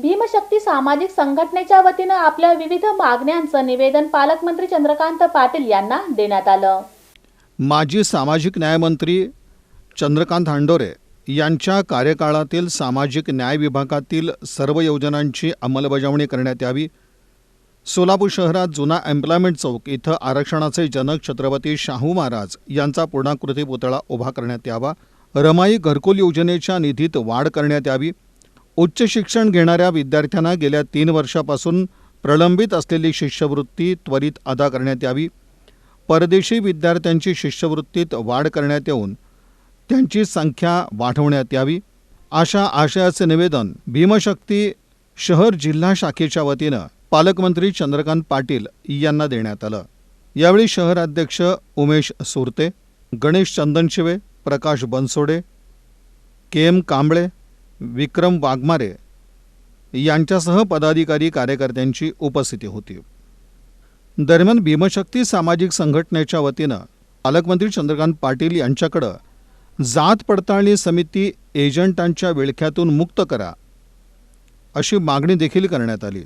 भीमशक्ती सामाजिक संघटनेच्या वतीनं आपल्या विविध मागण्यांचं निवेदन पालकमंत्री चंद्रकांत पाटील यांना देण्यात आलं. माजी सामाजिक न्यायमंत्री चंद्रकांत हांडोरे यांच्या कार्यकाळातील सामाजिक न्याय विभागातील सर्व योजनांची अंमलबजावणी करण्यात यावी. सोलापूर शहरात जुना एम्प्लॉयमेंट चौक इथं आरक्षणाचे जनक छत्रपती शाहू महाराज यांचा पूर्णाकृती पुतळा उभा करण्यात यावा. रमाई घरकुल योजनेच्या निधीत वाढ करण्यात यावी. उच्च शिक्षण घेणाऱ्या विद्यार्थ्यांना गेल्या तीन वर्षापासून प्रलंबित असलेली शिष्यवृत्ती त्वरित अदा करण्यात यावी. परदेशी विद्यार्थ्यांची शिष्यवृत्तीत वाढ करण्यात येऊन त्यांची संख्या वाढवण्यात यावी. अशा आशयाचे निवेदन भीमशक्ती शहर जिल्हा शाखेच्या वतीनं पालकमंत्री चंद्रकांत पाटील यांना देण्यात आलं. यावेळी शहराध्यक्ष उमेश सुरते गणेश चंदनशिवे प्रकाश बनसोडे के एम कांबळे विक्रम वाघमारे यांच्यासह पदाधिकारी कार्यकर्त्यांची उपस्थिती होती. दरम्यान भीमशक्ती सामाजिक संघटनेच्या वतीनं पालकमंत्री चंद्रकांत पाटील यांच्याकडं जात पडताळणी समिती एजंटांच्या विळख्यातून मुक्त करा अशी मागणी देखील करण्यात आली.